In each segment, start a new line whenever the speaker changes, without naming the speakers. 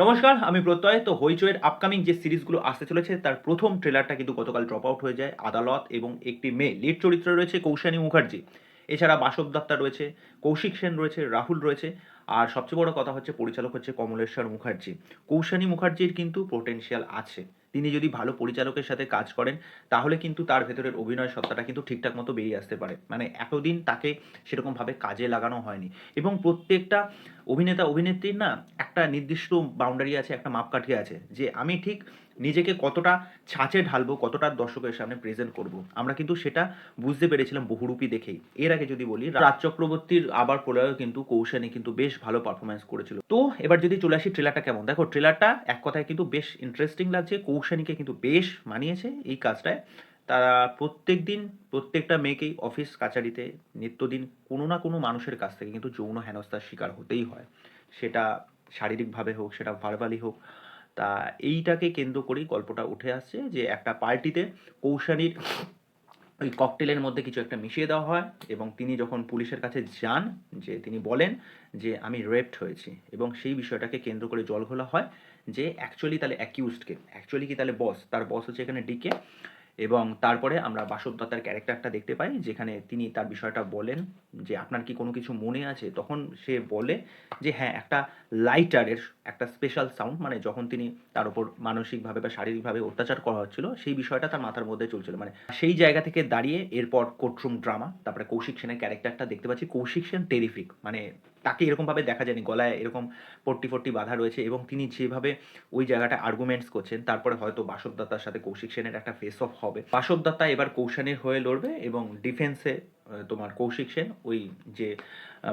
নমস্কার, আমি প্রত্যয়। তো হইচয়ের আপকামিং যে সিরিজগুলো আসতে চলেছে, তার প্রথম ট্রেলারটা কিন্তু গতকাল ড্রপ আউট হয়ে যায়। আদালত এবং একটি মেয়ে লিড চরিত্রে রয়েছে কৌশানী মুখার্জি। এছাড়া বাসব দত্তা রয়েছে, কৌশিক সেন রয়েছে, রাহুল রয়েছে, আর সবচেয়ে বড় কথা হচ্ছে, পরিচালক হচ্ছে কমলেশ্বর মুখার্জি। কৌশানী মুখার্জির কিন্তু পোটেনশিয়াল আছে। তিনি যদি ভালো পরিচালকের সাথে কাজ করেন, তাহলে কিন্তু তার ভেতরের অভিনয় সত্তাটা কিন্তু ঠিকঠাক মতো বেরিয়ে আসতে পারে। মানে এতদিন তাকে সেরকমভাবে কাজে লাগানো হয়নি। এবং প্রত্যেকটা অভিনেতা, অভিনেত্রীর না একটা নির্দিষ্ট বাউন্ডারি আছে, একটা মাপকাঠি আছে যে আমি ঠিক নিজেকে কতটা ছাঁচে ঢালবো, কতটা দর্শকের সামনে প্রেজেন্ট করব। আমরা কিন্তু সেটা বুঝতে পেরেছিলাম বহুরূপী দেখেই। এর আগে যদি বলি, রাজ চক্রবর্তীর আবার প্রলয়ও কিন্তু কৌশানী কিন্তু বেশ ভালো পারফরমেন্স করেছিল। তো এবার যদি চলে আসি ট্রেলারটা কেমন? দেখো ট্রেলারটা এক কথায় কিন্তু বেশ ইন্টারেস্টিং লাগছে। কৌশানীকে কিন্তু বেশ মানিয়েছে এই কাজটায়। তারা প্রত্যেক দিন প্রত্যেকটা মেয়েকেই অফিস কাচারিতে নিত্যদিন কোনো না কোনো মানুষের কাছ থেকে কিন্তু যৌন হেনস্থার শিকার হতেই হয়। সেটা শারীরিকভাবে হোক, সেটা ভার্বালি হোক, তা এইটাকে কেন্দ্র করেই গল্পটা উঠে আসছে যে একটা পার্টিতে কৌশানীর ওই ককটেলের মধ্যে কিছু একটা মিশিয়ে দেওয়া হয় এবং তিনি যখন পুলিশের কাছে যান, যে তিনি বলেন যে আমি রেপড হয়েছি এবং সেই বিষয়টাকে কেন্দ্র করে জল ঘোলা হয় যে অ্যাকচুয়ালি তাহলে অ্যাকিউজডকে অ্যাকচুয়ালি কি তাহলে বস তার বস হচ্ছে এখানে ডিকে এবং তারপরে আমরা বাসব দত্তার ক্যারেক্টারটা দেখতে পাই, যেখানে তিনি তার বিষয়টা বলেন যে আপনার কি কোনো কিছু মনে আছে? তখন সে বলে যে হ্যাঁ একটা লাইটারের একটা স্পেশাল সাউন্ড মানে যখন তিনি তার উপর মানসিকভাবে বা শারীরিকভাবে অত্যাচার করা হচ্ছিল, সেই বিষয়টা তার মাথার মধ্যে চলছিল। মানে সেই জায়গা থেকে দাঁড়িয়ে এরপর কোর্টরুম ড্রামা তারপরে কৌশিক সেনের ক্যারেক্টারটা দেখতে পাচ্ছি। কৌশিক সেন টেরিফিক মানে তাকে এরকমভাবে দেখা যায়নি, গলায় এরকম পট্টি ফট্টি বাঁধা রয়েছে এবং তিনি যেভাবে ওই জায়গাটা আর্গুমেন্টস করছেন, তারপরে হয়তো বাসব দত্তার সাথে কৌশিক সেনের একটা ফেস অফ হবে। বাসব দত্তা এবার কৌশানীর হয়ে লড়বে এবং ডিফেন্সে তোমার কৌশিক সেন ওই যে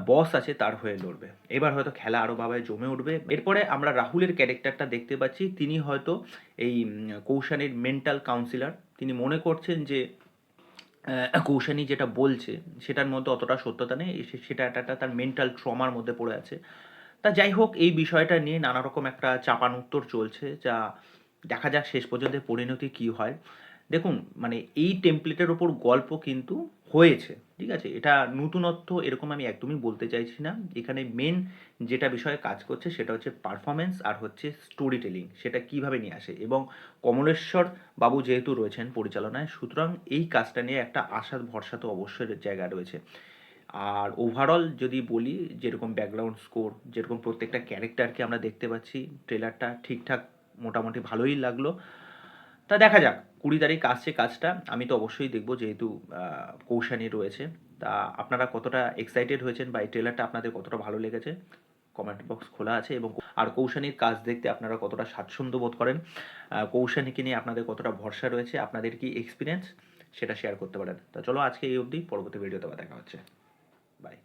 বস আছে তার হয়ে লড়বে। এবার হয়তো খেলা আরও ভাবে জমে উঠবে। এরপরে আমরা রাহুলের ক্যারেক্টারটা দেখতে পাচ্ছি। তিনি হয়তো এই কৌশানীর মেন্টাল কাউন্সিলর তিনি মনে করছেন যে কৌশানী যেটা বলছে, সেটার মধ্যে অতটা সত্যতা নেই সেটা একটা তার মেন্টাল ট্রমার মধ্যে পড়ে আছে। তা যাই হোক, এই বিষয়টা নিয়ে নানা রকম একটা চাপান উত্তর চলছে, যা দেখা যাক শেষ পর্যন্ত পরিণতি কি হয়। দেখুন মানে এই টেমপ্লেটের ওপর গল্প কিন্তু হয়েছে, ঠিক আছে? এটা নতুনত্ব এরকম আমি একদমই বলতে চাইছি না। এখানে মেন যেটা বিষয়ে কাজ করছে সেটা হচ্ছে পারফরমেন্স আর হচ্ছে স্টোরি টেলিং সেটা কীভাবে নিয়ে আসে? এবং কমলেশ্বর বাবু যেহেতু রয়েছেন পরিচালনায়, সুতরাং এই কাজটা নিয়ে একটা আশা ভরসা তো অবশ্যই জায়গা রয়েছে। আর ওভারঅল যদি বলি, যেরকম ব্যাকগ্রাউন্ড স্কোর যেরকম প্রত্যেকটা ক্যারেক্টারকে আমরা দেখতে পাচ্ছি ট্রেলারটা ঠিকঠাক মোটামুটি ভালোই লাগল। তা দেখা যাক। কুড়ি তারিখ আসছে কাজটা, আমি তো অবশ্যই দেখব যেহেতু কৌশানী রয়েছে। তা আপনারা কতটা এক্সাইটেড হয়েছেন বা এই ট্রেলারটা আপনাদের কতটা ভালো লেগেছে কমেন্ট বক্স খোলা আছে এবং আর কৌশানীর কাজ দেখতে আপনারা কতটা স্বাচ্ছন্দ্য বোধ করেন কৌশানীকে নিয়ে আপনাদের কতটা ভরসা রয়েছে, আপনাদের কি এক্সপিরিয়েন্স সেটা শেয়ার করতে পারেন। তা চলো আজকে এই অবধি, পরবর্তী ভিডিওতে দেখা হচ্ছে। বাই